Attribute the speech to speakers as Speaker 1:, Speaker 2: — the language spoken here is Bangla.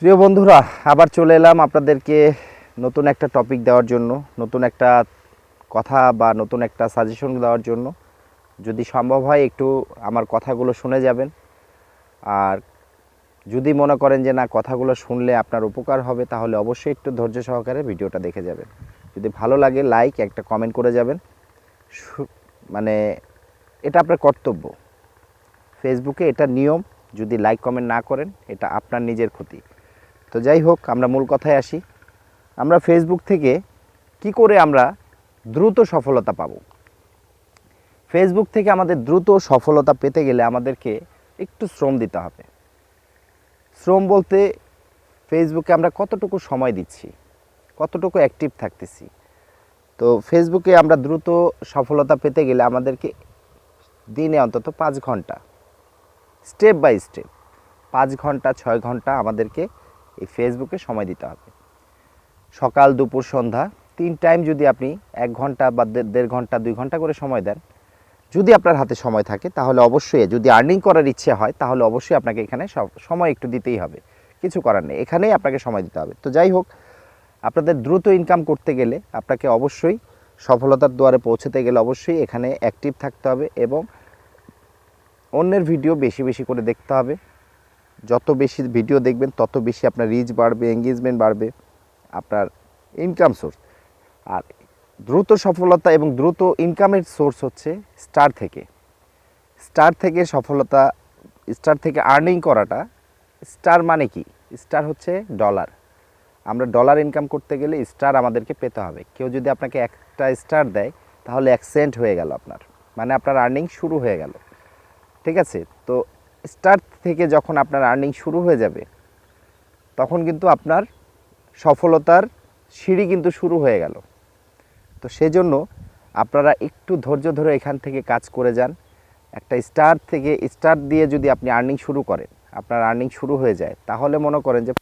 Speaker 1: প্রিয় বন্ধুরা, আবার চলে এলাম আপনাদেরকে নতুন একটা টপিক দেওয়ার জন্য, নতুন একটা কথা বা নতুন একটা সাজেশন দেওয়ার জন্য। যদি সম্ভব হয়, একটু আমার কথাগুলো শুনে যাবেন। আর যদি মনে করেন যে না, কথাগুলো শুনলে আপনার উপকার হবে, তাহলে অবশ্যই একটু ধৈর্য সহকারে ভিডিওটা দেখে যাবেন। যদি ভালো লাগে লাইক একটা কমেন্ট করে যাবেন। মানে এটা আপনার কর্তব্য। ফেসবুকে এটা নিয়ম, যদি লাইক কমেন্ট না করেন, এটা আপনার নিজের ক্ষতি। তো যাই হোক, আমরা মূল কথায় আসি। আমরা ফেসবুক থেকে কি করে আমরা দ্রুত সফলতা পাব? ফেসবুক থেকে আমাদের দ্রুত সফলতা পেতে গেলে আমাদেরকে একটু শ্রম দিতে হবে। শ্রম বলতে ফেসবুকে আমরা কতটুকু সময় দিচ্ছি? কতটুকু অ্যাক্টিভ থাকতেছি? তো ফেসবুকে আমরা দ্রুত সফলতা পেতে গেলে আমাদেরকে দিনে অন্তত পাঁচ ঘণ্টা স্টেপ বাই স্টেপ পাঁচ ঘণ্টা, ছয় ঘণ্টা আমাদেরকে এই ফেসবুকে সময় দিতে হবে। সকাল, দুপুর, সন্ধ্যা তিন টাইম যদি আপনি এক ঘণ্টা বা দেড় ঘণ্টা, দুই ঘণ্টা করে সময় দেন, যদি আপনার হাতে সময় থাকে তাহলে অবশ্যই, যদি আর্নিং করার ইচ্ছে হয় তাহলে অবশ্যই আপনাকে এখানে সময় একটু দিতেই হবে। কিছু করার নেই, এখানেই আপনাকে সময় দিতে হবে। তো যাই হোক, আপনাদের দ্রুত ইনকাম করতে গেলে আপনাকে অবশ্যই সফলতার দুয়ারে পৌঁছতে গেলে অবশ্যই এখানে অ্যাক্টিভ থাকতে হবে এবং অন্যের ভিডিও বেশি বেশি করে দেখতে হবে। যত বেশি ভিডিও দেখবেন, তত বেশি আপনার রিচ বাড়বে এঙ্গেজমেন্ট বাড়বে, আপনার ইনকাম সোর্স আর দ্রুত সফলতা এবং দ্রুত ইনকামের সোর্স হচ্ছে স্টার থেকে। স্টার থেকে সফলতা স্টার থেকে আর্নিং করাটা স্টার মানে কি? স্টার হচ্ছে ডলার আমরা ডলার ইনকাম করতে গেলে স্টার আমাদেরকে পেতে হবে। কেউ যদি আপনাকে একটা স্টার দেয়, তাহলে এক সেন্ট হয়ে গেল আপনার। মানে আপনার আর্নিং শুরু হয়ে গেল। ঠিক আছে? তো স্টার থেকে যখন আপনার আর্নিং শুরু হয়ে যাবে, তখন কিন্তু আপনার সফলতার সিঁড়ি কিন্তু শুরু হয়ে গেল। তো সেজন্য আপনারা একটু ধৈর্য ধরে এখান থেকে কাজ করে যান। একটা স্টার্ট থেকে স্টার্ট দিয়ে যদি আপনি আর্নিং শুরু করেন, আপনার আর্নিং শুরু হয়ে যায়, তাহলে মনে করেন যে